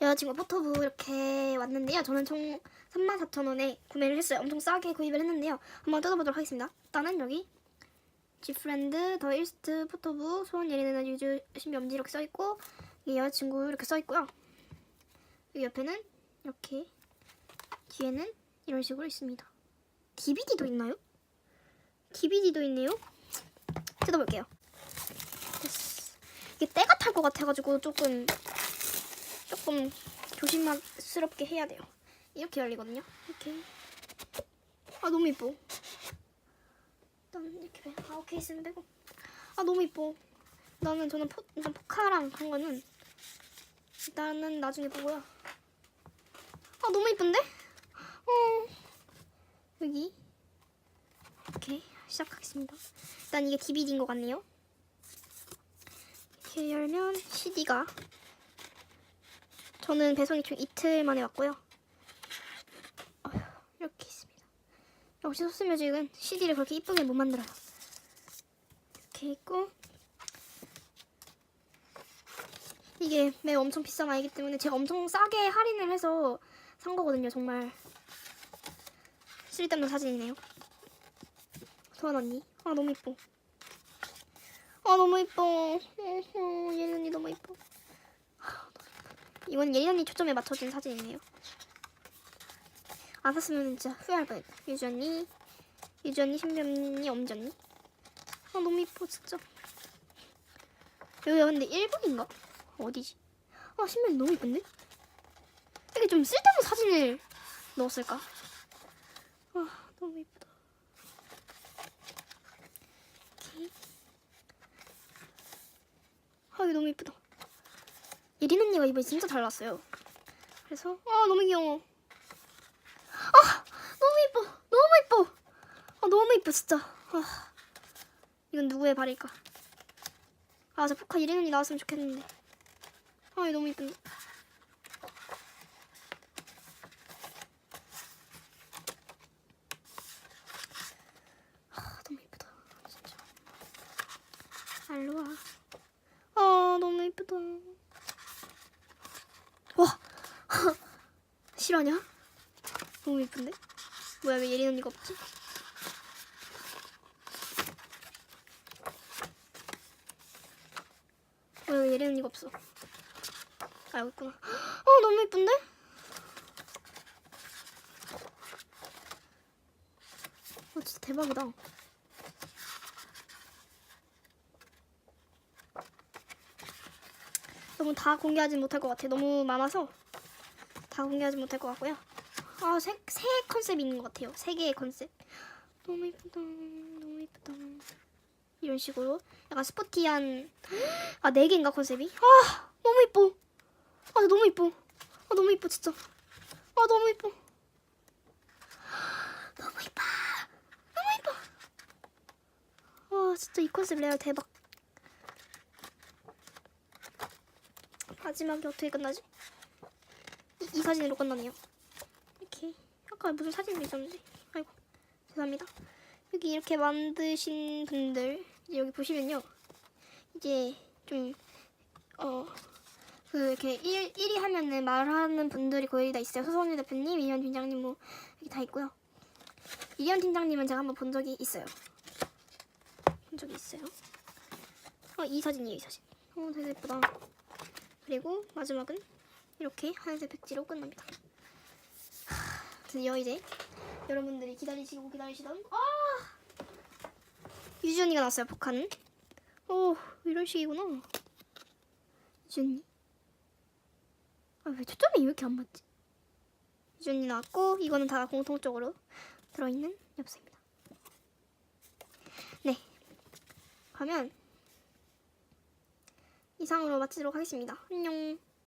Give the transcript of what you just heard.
여자친구 포토북 이렇게 왔는데요. 저는 총 34,000원에 구매를 했어요. 엄청 싸게 구입을 했는데요. 한번 뜯어보도록 하겠습니다. 일단은 여기 지프렌드 더 일스트 포토북 소원 예리는 유주 신비엄지 이렇게 써있고 이 여자친구 이렇게 써있고요. 여기 옆에는 이렇게 뒤에는 이런 식으로 있습니다. DVD도 있나요? DVD도 있네요. 뜯어볼게요. 이게 때가 탈 것 같아가지고 조금 조금 조심스럽게 해야 돼요. 이렇게 열리거든요. 이렇게. 아 너무 이뻐. 일단 이렇게 빼. 아 케이스는 빼고. 아 너무 이뻐. 나는 저는 포, 일단 포카랑 한 거는 일단은 나중에 보고요. 아 너무 이쁜데? 어 여기 이렇게 시작하겠습니다. 일단 이게 DVD인 것 같네요. 이렇게 열면 CD가 저는 배송이 총 이틀 만에 왔고요. 이렇게 있습니다. 역시 소스뮤직은 CD를 그렇게 이쁘게 못 만들어요. 이렇게 있고 이게 매우 엄청 비싼 아이기 때문에 제가 엄청 싸게 할인을 해서 산 거거든요. 정말 쓸데없는 사진이네요. 소원 언니. 아 너무 이뻐. 아 너무 이뻐. 어허, 예린 언니 너무 이뻐. 이건 언니 초점에 맞춰진 사진이네요. 안 샀으면 진짜 후회할 뻔했다. 유주 언니, 유주 언니, 신비 언니, 엄지 언니. 아 너무 이뻐 진짜. 여기가 근데 일본인가? 어디지? 아 신비 너무 이쁜데? 이게 좀 쓸데없는 사진을 넣었을까? 아 너무 이쁘다. 이렇게. 아 이거 너무 이쁘다. 예린 언니가 이번에 진짜 잘 나왔어요. 그래서 아 너무 귀여워. 아 너무 이뻐, 너무 이뻐. 아 너무 이뻐 진짜. 아 이건 누구의 발일까? 아 저 포카 예린 언니 나왔으면 좋겠는데. 아 이거 너무 이쁜데. 아 너무 이쁘다 진짜. 알로아. 아 너무 이쁘다. 와 실화냐? 너무 이쁜데? 뭐야 왜 예린 언니가 없지? 뭐야 왜 예린 언니가 없어? 아 여기 있구나. 어 너무 이쁜데? 어 진짜 대박이다. 너무 다 공개하진 못할 것 같아. 너무 많아서 다 공개하지 못할 것 같고요. 아, 세, 세 컨셉이 있는 것 같아요. 세 개의 컨셉. 너무 이쁘다. 너무 이쁘다. 이런 식으로 약간 스포티한 아, 네 개인가 컨셉이? 아, 너무 이뻐. 아, 너무 이뻐. 아, 너무 이뻐 진짜. 아, 너무 이뻐. 너무 이뻐. 너무 이뻐. 아, 진짜 이 컨셉 레알 대박. 마지막에 어떻게 끝나지? 이, 이 사진으로 끝나네요. 이렇게 아까 무슨 사진이 있었는데 아이고 죄송합니다. 여기 이렇게 만드신 분들 이제 여기 보시면요. 이제 좀 어. 그 이렇게 1, 1위 하면은 말하는 분들이 거의 다 있어요. 소선희 대표님, 이현 팀장님 뭐 여기 다 있고요. 이현 팀장님은 제가 한번 본 적이 있어요. 본 적이 있어요. 어, 이 사진이에요, 이 사진. 어, 되게 예쁘다. 그리고 마지막은 이렇게 하얀색 백지로 끝납니다. 하, 드디어 이제 여러분들이 기다리시고 기다리시던 아 유준이가 나왔어요 포카는. 오 이런 식이구나. 유준이. 아왜 초점이 왜 이렇게 안 맞지? 유준이 나왔고 이거는 다 공통적으로 들어있는 엽서입니다. 네. 그러면 이상으로 마치도록 하겠습니다. 안녕.